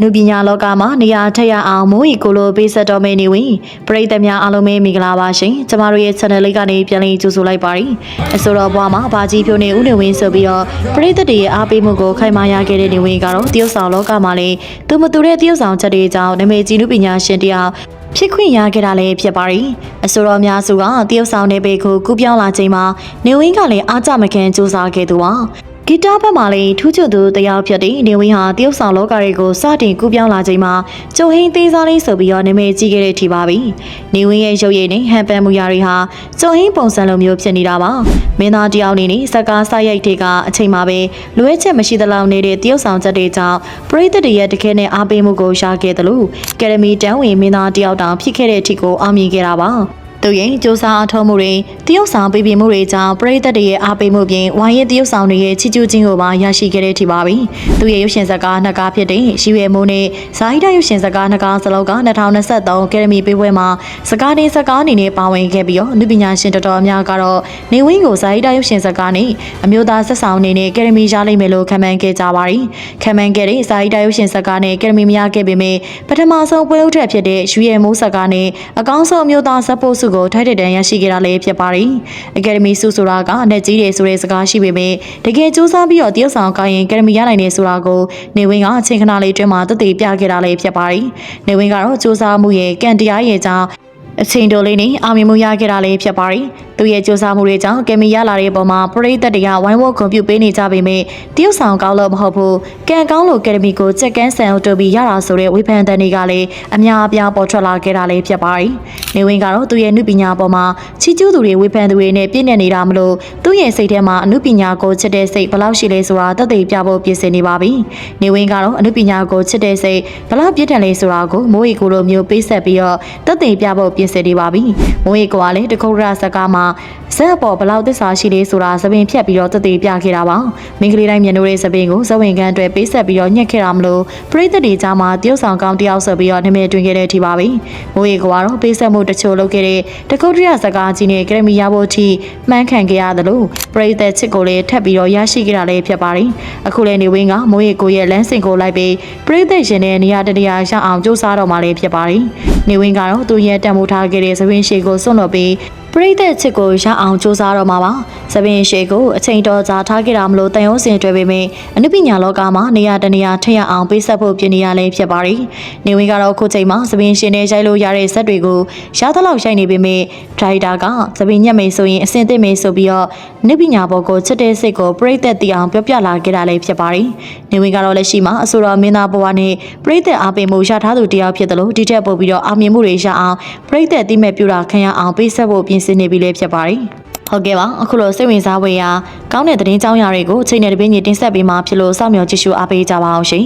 နုပညာလောကမှာနေရာထက်ရအောင်မိုးရီကိုလိုပေးဆက်တော်မယ့်နေဝင်ပရိသတ်များအားလုံးပဲမင်္ဂလာပါရှင်ကျမတို့ရဲ့ channel လေးကနေပြန်လည်ကြိုဆိုလိုက်ပါရီအဆိုတော်ဘွားမှာဘာကြီးဖြိုးနေဦးနေဝင်းဆိုပြီးတော့ပရိသတ်တွေရဲ့အားပေးမှုကိုခိုင်မာရခဲ့တဲ့နေဝင်ကတော့တရုတ်ဆောင်လောကမှာလည်းသူမတူတဲ့တရုတ်ဆောင်ချက်တွေကြောင့်နာမည်ကြီးနုပညာရှင်တယောက်ဖြစ်ခွင့်ရခဲ့တာလည်းဖြစ်ပါရီအဆိုတော်များစုကတရုတ်ဆောင်တဲ့ဘေကိုကူးပြောင်းလာချိန်မှာနေဝင်းကလည်းအားကြမခံစူးစမ်းခဲ့သူပါ ဂီတဘက်မှာလည်းထူးချွန်သူတယောက်ဖြစ်တဲ့နေဝင်းဟာတရုတ်ဆောင်လောကတွေကိုစတင်ကူးပြောင်းလာချိန်မှာကျုံဟင်းသေးစားလေးဆိုပြီးတော့နာမည်ကြီးခဲ့တဲ့ထီပါပြီ။နေဝင်းရဲ့ရုပ်ရည်နဲ့ဟန်ပန်မူရာတွေဟာကျုံဟင်းပုံစံလိုမျိုးဖြစ်နေတာပါ။မင်းသားတယောက်အနေနဲ့စကားစရိုက်တွေကအချိန်မှာပဲလွဲချက်မရှိသလောက်နေတဲ့တရုတ်ဆောင်ချက်တွေကြောင့်ပရိသတ်တွေရဲ့တခဲနဲ့အားပေးမှုကိုရှာခဲ့တယ်လို့ကယ်ဒမီတန်းဝင်မင်းသားတယောက်တောင်ဖြစ်ခဲ့တဲ့အထိကိုအောင်မြင်ခဲ့တာပါ။ သူရဲ့စ조사အထောက်မှုတွေတရုတ်ဆောင်ပြည်ပြမှုတွေကြောင့်ပရိသတ်တွေရဲ့အားပေးမှုပြင်ဝိုင်းရဲ့တရုတ်ဆောင်တွေရဲ့ချီးကျူးခြင်းကိုပါရရှိခဲ့တဲ့ထိပါပြီ။သူရဲ့ရုပ်ရှင်ဇာတ်ကားနှစ်ကားဖြစ်တဲ့ရှိရွယ်မိုးနဲ့ဇာဟိတရုပ်ရှင်ဇာတ်ကားနှစ်ကားစလုံးက2023ကယ်ဒမီပေးပွဲမှာစကားတင်စကားအနေနဲ့ပါဝင်ခဲ့ပြီးတော့အနုပညာရှင်တော်တော်များကတော့နေဝင်းကိုဇာဟိတရုပ်ရှင်ဇာတ်ကားနဲ့အမျိုးသားဆက်ဆောင်အနေနဲ့ကယ်ဒမီရလိမ့်မယ်လို့ခံမှန်းခဲ့ကြပါရီ။ခံမှန်းခဲ့တဲ့ဇာဟိတရုပ်ရှင်ဇာတ်ကားနဲ့ကယ်ဒမီမရခဲ့ပေမဲ့ပထမဆုံးပွဲဥထက်ဖြစ်တဲ့ရွှေရည်မိုးဇာတ်ကားနဲ့အကောင်းဆုံးအမျိုးသားဇက်ပို့စုကိုထိုက်တဲ့တန်းရရှိခဲ့တာလည်းဖြစ်ပါတယ်။အကယ်ဒမီစုဆိုတာကအနက်ကြီးတယ်ဆိုတဲ့စကားရှိပေမဲ့တကယ်စူးစမ်းပြီးတော့တရုတ်ဆောင်ကိုင်းရင်အကယ်ဒမီရနိုင်တယ်ဆိုတာကိုနေဝင်းကအချိန်ခဏလေးအတွင်းမှာတည်တည်ပြခဲ့တာလည်းဖြစ်ပါတယ်။နေဝင်းကတော့စူးစမ်းမှုရဲ့ကံတရားရဲ့ကြောင့်အချိန်တိုလေးနဲ့အာမီမှုရခဲ့တာလည်းဖြစ်ပါတယ်။ သူရဲ့စူးစမ်းမှုတွေကြောင့်ကယ်မီရလာတဲ့အပေါ်မှာပရိသတ်တွေကဝိုင်းဝန်းကွန်ပျူပေးနေကြပေမဲ့တရုတ်ဆောင်ကောင်းလို့မဟုတ်ဘူး။ကံကောင်းလို့ကယ်ဒမီကိုချက်ကန်းဆန်အုပ်တူပြီးရတာဆိုတဲ့ဝေဖန်တဲ့တွေကလည်းအများအပြားပေါ်ထွက်လာခဲ့တာလည်းဖြစ်ပါတယ်။နေဝင်းကတော့သူရဲ့နုပညာပေါ်မှာချီးကျူးသူတွေဝေဖန်သူတွေနဲ့ပြည့်နေနေတာမလို့သူ့ရဲ့စိတ်ထဲမှာအနုပညာကိုချစ်တဲ့စိတ်ဘယ်လောက်ရှိလဲဆိုတာသက်သေပြဖို့ပြင်ဆင်နေပါပြီ။နေဝင်းကတော့အနုပညာကိုချစ်တဲ့စိတ်ဘယ်လောက်ပြည့်တယ်လဲဆိုတာကိုမိုးရီကိုလိုမျိုးပေးဆက်ပြီးတော့သက်သေပြဖို့ပြင်ဆင်နေပါပြီ။မိုးရီကလည်းတခုရစကားမှာဇက်အပေါ်ဘယ်လောက်သစ္စာရှိလဲဆိုတာသပင်ဖြတ်ပြီးတော့သက်သေပြခဲ့တာပါ။မင်္ဂလိတိုင်းမြန်နိုးရဲ့သပင်ကိုဇဝင်ကန်အတွက်ပေးဆက်ပြီးတော့ညှက်ခဲ့တာမလို့ပရိသတ်တွေကြားမှာတရုတ်ဆောင်ကောင်းတယောက်ဆိုပြီးတော့နာမည်တွင်ခဲ့တဲ့ထိပါပဲ။မိုးရီကတော့ပေးဆက်မှုတချို့လုပ်ခဲ့တဲ့တခုတရစကားကြီးနဲ့ကရမီရဖို့အထိမှန်းခံခဲ့ရတယ်လို့ပရိသတ်ချစ်ကိုလည်းထပ်ပြီးတော့ရရှိခဲ့တာလည်းဖြစ်ပါတယ်။အခုလည်းနေဝင်းကမိုးရီကိုရဲ့လမ်းစဉ်ကိုလိုက်ပြီးပရိသတ်ရှင်တဲ့နေရာတနေရာရအောင်စူးစမ်းတော့မှလည်းဖြစ်ပါတယ်။နေဝင်းကတော့သူရဲ့တံမိုးထားခဲ့တဲ့သပင်ရှည်ကိုစွန့်လွတ်ပြီး ပရိသတ်ချစ်ကိုရအောင်စူးစမ်းတော့မှာပါ။သပင်ရှည်ကိုအချိန်တော်ကြာထားခဲ့တာမလို့တန်ရုံးစင်တွေပေမဲ့အနုပညာလောကမှာနေရာတနေရာထက်ရအောင်ပေးဆက်ဖို့ပြင်နေရလဲဖြစ်ပါရီ။နေဝင်းကတော့အခုချိန်မှာသပင်ရှင်နဲ့ရိုက်လို့ရတဲ့ဇက်တွေကိုရသလောက်ရိုက်နေပေမဲ့ဒရိုက်တာကသပင်ညက်မေဆိုရင်အစင်သစ်မေဆိုပြီးတော့အနုပညာဘောကိုချစ်တဲ့စိတ်ကိုပရိသတ်တည်အောင်ပြောပြလာခဲ့တာလည်းဖြစ်ပါရီ။နေဝင်းကတော့လက်ရှိမှာအဆိုတော်မင်းသားဘဝနဲ့ပရိသတ်အားပေးမှုရထားသူတယောက်ဖြစ်တယ်လို့ဒီထက်ပိုပြီးတော့အောင်မြင်မှုတွေရအောင်ပရိသတ်တိမဲ့ပြူတာခံရအောင်ပေးဆက်ဖို့ပြင်ဆင်နေပြီလည်းဖြစ်ပါရီ။ဟုတ်ကဲ့ပါအခုလိုစိတ်ဝင်စားဖွယ်ရာကောင်းတဲ့သတင်းကြောင်းရာတွေကိုအချိန်နဲ့တပင်းကြီးတင်ဆက်ပေးမှာဖြစ်လို့စောင့်မျှော်ကြည့်ရှုအားပေးကြပါအောင်ရှင်